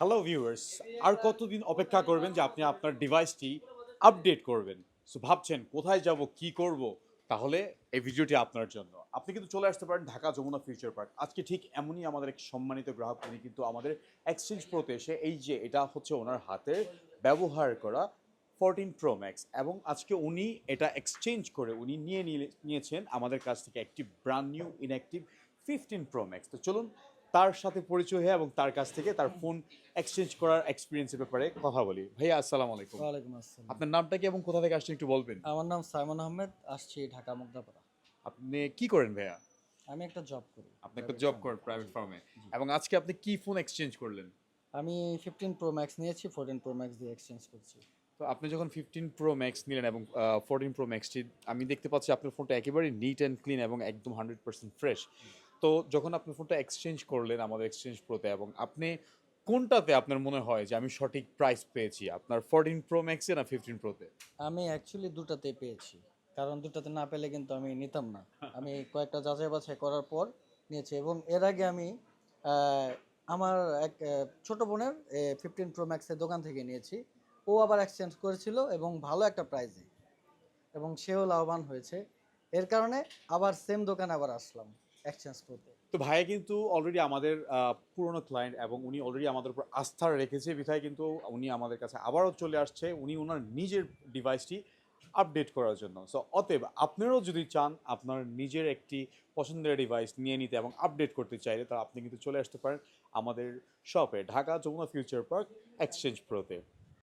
Hello viewers আর কতদিন অপেক্ষা করবেন যে আপনি আপনার ডিভাইসটি আপডেট করবেন? সো ভাবছেন কোথায় যাব, কি করব? তাহলে এই ভিডিওটি আপনার জন্য। আপনি কিন্তু চলে আসতে পারেন ঢাকা যমুনা ফিউচার পার্ক। আজকে ঠিক এমনই আমাদের এক সম্মানিত গ্রাহক, তিনি কিন্তু আমাদের এক্সচেঞ্জ প্রোতে এসে এই যে এটা হচ্ছে ওনার হাতের ব্যবহার করা ফোরটিন প্রো ম্যাক্স এবং আজকে উনি এটা এক্সচেঞ্জ করে উনি নিয়ে নিয়েছেন আমাদের কাছ থেকে একটি brand new inactive fifteen pro max তো চলুন তার সাথে পরিচয় হয়ে এবং তার কাছ থেকে তার ফোন এক্সচেঞ্জ করার এক্সপিরিয়েন্সের ব্যাপারে কথা বলি। ভাইয়া আসসালামু আলাইকুম। ওয়ালাইকুম আসসালাম। আপনার নামটা কি এবং কোথা থেকে আসছেন একটু বলবেন? আমার নাম সাইমন আহমেদ আসছি ঢাকা মুগদাপাড়া। আপনি কি করেন ভাইয়া? আমি একটা জব করি। আপনি একটা জব করেন প্রাইভেট ফার্মে এবং আজকে আপনি কি ফোন এক্সচেঞ্জ করলেন? আমি ফিফটিন প্রো ম্যাক্স নিয়েছি ফোরটিন প্রো ম্যাক্স দিয়ে এক্সচেঞ্জ করছি। তো আপনি যখন ফিফটিন প্রো ম্যাক্স নিলেন এবং ফোরটিন প্রো ম্যাক্সটি আমি দেখতে পাচ্ছি আপনার ফোনটা একেবারে নিট অ্যান্ড ক্লিন এবং একদম হান্ড্রেড পার্সেন্ট ফ্রেশ তো যখন আপনি ফোনটা এক্সচেঞ্জ করলেন আমাদের এক্সচেঞ্জ প্রোতে এবং আপনি কোনটাতে আপনার মনে হয় যে আমি সঠিক প্রাইস পেয়েছি? আপনার ফোরটিন প্রো ম্যাক্সে না ফিফটিন প্রোতে আমি অ্যাকচুয়ালি দুটাতে পেয়েছি। কারণ দুটাতে না পেলে কিন্তু আমি নিতাম না। আমি কয়েকটা যাচাই বাছাই করার পর নিয়েছি এবং এর আগে আমি আমার এক ছোট বোনের ফিফটিন প্রো ম্যাক্সের দোকান থেকে নিয়েছি। ও আবার এক্সচেঞ্জ করেছিল এবং ভালো একটা প্রাইজে এবং সেও লাভবান হয়েছে। এর কারণে আবার সেম দোকানে আবার আসলাম। এক্সচেঞ্জ করতে তো ভাইয়া কিন্তু অলরেডি আমাদের পুরনো ক্লায়েন্ট এবং উনি অলরেডি আমাদের উপর আস্থা রেখেছে। বিধায় কিন্তু উনি আমাদের কাছে আবারও চলে আসছে। উনি ওনার নিজের ডিভাইসটি আপডেট করার জন্য। সো অতএব আপনারাও যদি চান আপনার নিজের একটি পছন্দের ডিভাইস নিয়ে নিতে এবং আপডেট করতে চাইলে তা আপনি কিন্তু চলে আসতে পারেন আমাদের শপে Dhaka Jamuna future park exchange প্রোতে